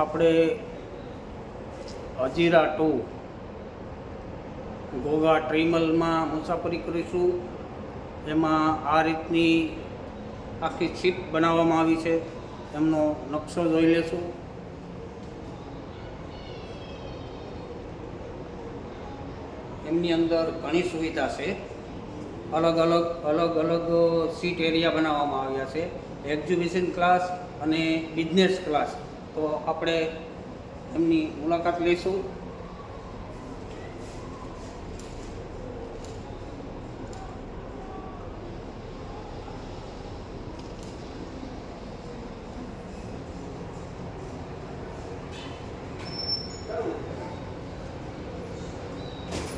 આપણે હજીરા ટુ, ગોગા ટ્રીમલમાં મુસાફરી કરીશું. એમાં આ રીતની આખી શીપ બનાવવામાં આવી છે. એમનો નકશો જોઈ લેશું. એમની અંદર ઘણી સુવિધા છે. અલગ અલગ અલગ અલગ સીટ એરિયા બનાવવામાં આવ્યા છે. એક્ઝિબિશન ક્લાસ અને બિઝનેસ ક્લાસ તો આપણે એમની મુલાકાત લઈશું.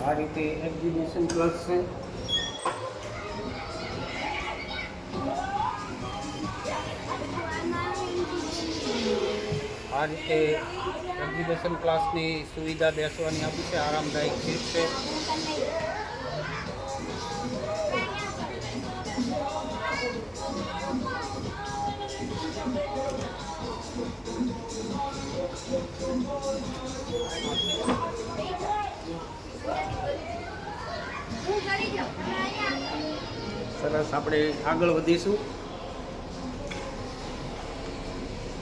આ રીતે એક્ઝિબિશન પ્લસ છે આ રીતે એક્ઝિબિશન ક્લાસની સુવિધા બેસવાની આપી છે, આરામદાયક સીટ છે. સરસ, આપણે આગળ વધીશું.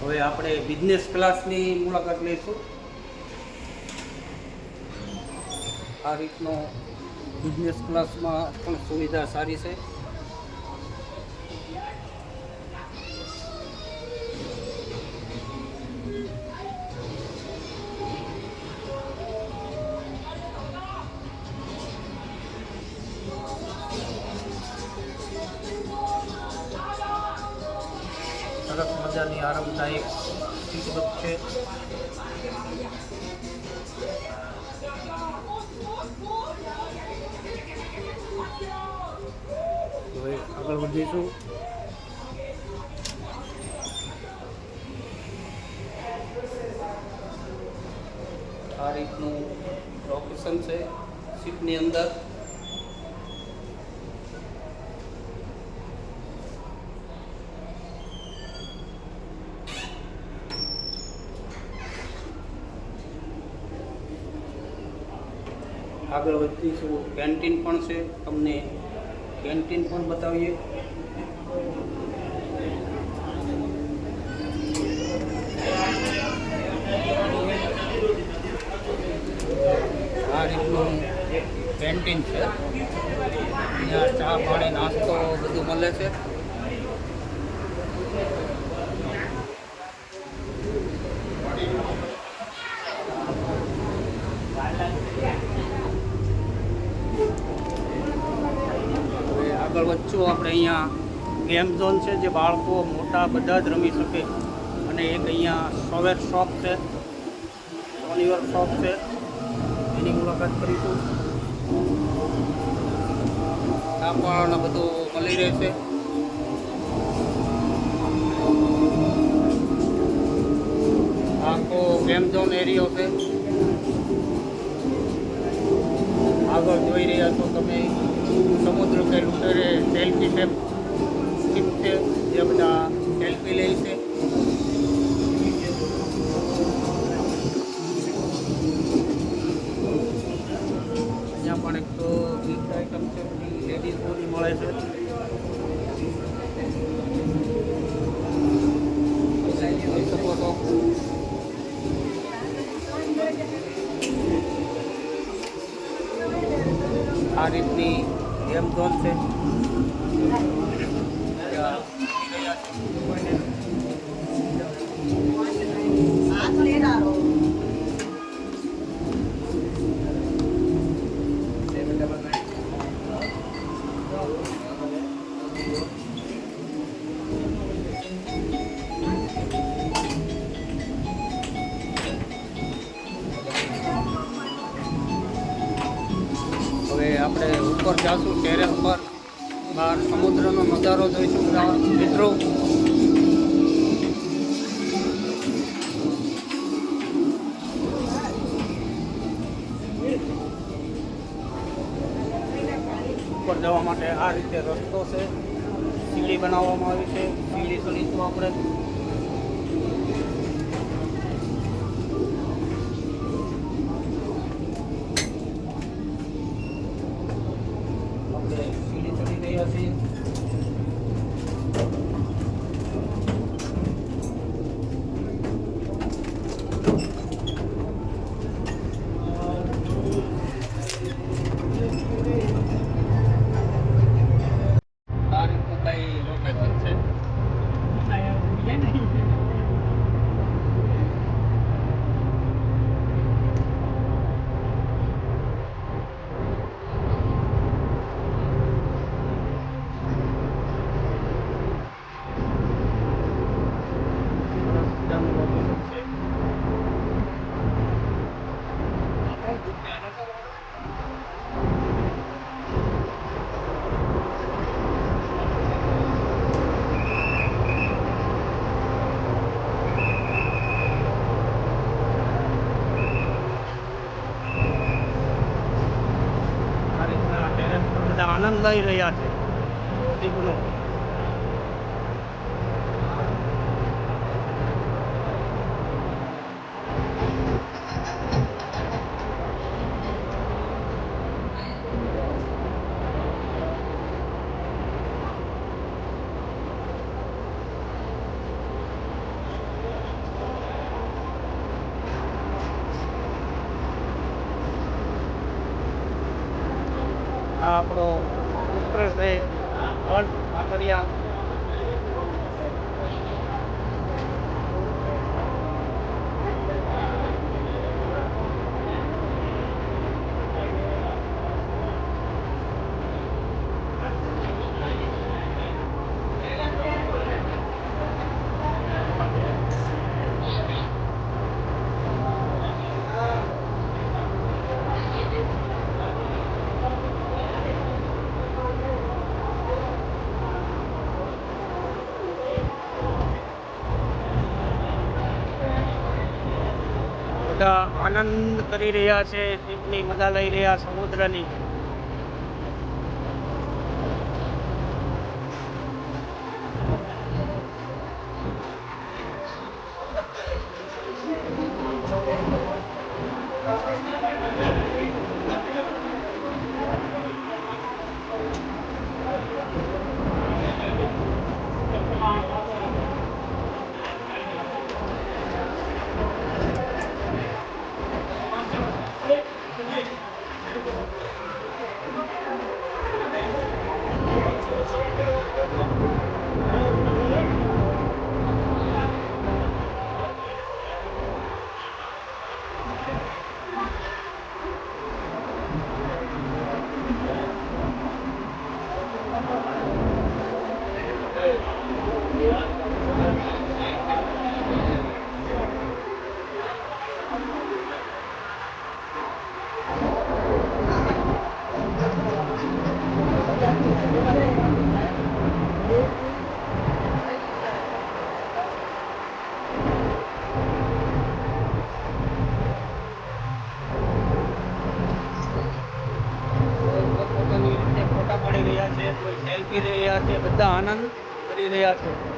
હવે આપણે બિઝનેસ ક્લાસની મુલાકાત લઈશું. આ રીતનો બિઝનેસ ક્લાસમાં પણ સુવિધા સારી છે. સરસ મજાની આરામદાયક સીટ છે. હવે આગળ વધીશું આ રીતનું લોકેશન છે સીટની અંદર. આગળ વધીશું કેન્ટીન પણ છે? તમને કેન્ટીન પણ બતાવીએ? આ રીતનું કેન્ટીન છે. અહીંયા ચા પાણી નાસ્તો બધું મળે છે હવે આગળ આપણે અહીંયા ગેમ ઝોન છે જે બાળકો મોટા બધા જ રમી શકે. અને એક અહીંયા સોવેર શોપ છે. સોનીવર શોપ છે. એની મુલાકાત કરીશું. આ પણ બધું મળી રહેશે. આખો ગેમ ઝોન એરિયો છે. આગળ જોઈ રહ્યા છો તમે. સમુદ્ર કે લૂંટરે સેલ્ફી છે શિપ છે જે બધા સેલ્ફી લે છે. અહીંયા પણ એક તો ગિફ્ટ આઈટમ છે લેડીઝ બધી મળે છે જોઈ શકો છો. આ રીતની ગેમ આપણે ઉપર જાશું ટેરેસ પર બહાર સમુદ્રનો નજારો જોઈશું મિત્રો. ઉપર જવા માટે આ રીતે રસ્તો છે. સીડી બનાવવામાં આવી છે. સીડી ચડીશું આપણે લઈ રહ્યા છે. દીપનું આ આપણો એક્સપ્રેસ બધા આનંદ કરી રહ્યા છે ટ્રીપની મજા લઈ રહ્યા સમુદ્રની પોતાની રીતે ફોટા પાડી રહ્યા છે કોઈ સેલ્ફી લઈ રહ્યા છે બધા આનંદ કરી રહ્યા છે.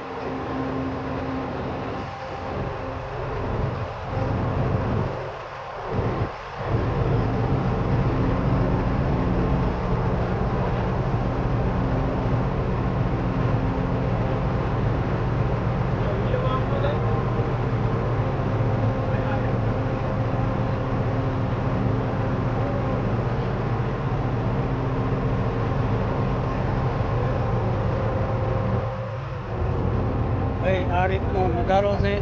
આ રીતનો નજારો છે.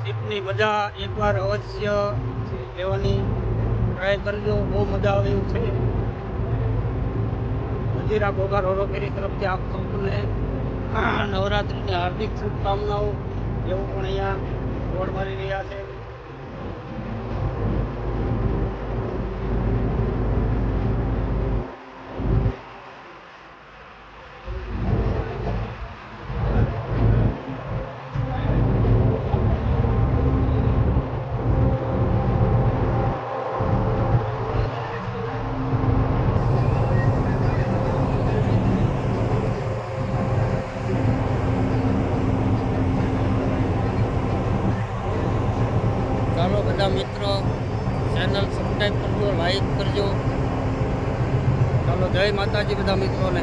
શીપની મજા એકવાર અવશ્ય લેવાની ટ્રાય કરજો, બહુ મજા આવે એવું છે. હજીરા ભોગા રોરોકેરી તરફથી આપ સૌને નવરાત્રિની હાર્દિક શુભકામનાઓ, એવું પણ અહીંયા બોર્ડ મારી રહ્યા છે ચાલો બધા મિત્રો ચેનલ સબસ્ક્રાઈબ કરજો લાઈક કરજો. ચાલો જય માતાજી બધા મિત્રોને.